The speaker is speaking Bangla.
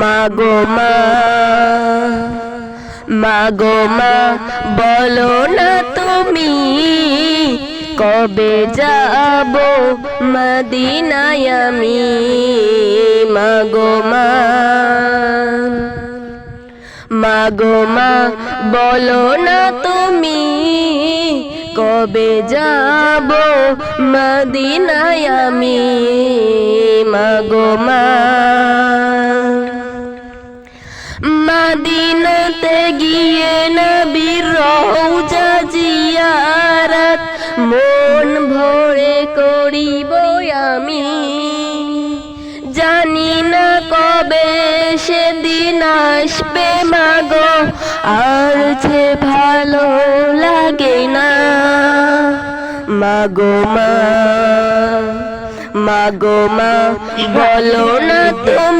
মাগো মা মাগো মা, বলো না তুমি কবে যাব মদিনায় আমি? মাগো মা মাগো মা, বলো না তুমি কবে যাব মদিনায় আমি? মাগো মা মদিনাতে গিয়ে নবীর রওজা জিয়ারত মন ভরে করিব আমি। জানি না কবে সেদিন আসবে মাগো, আর যে ভালো লাগে না। মাগো মা মাগো মা, বলো না তুমি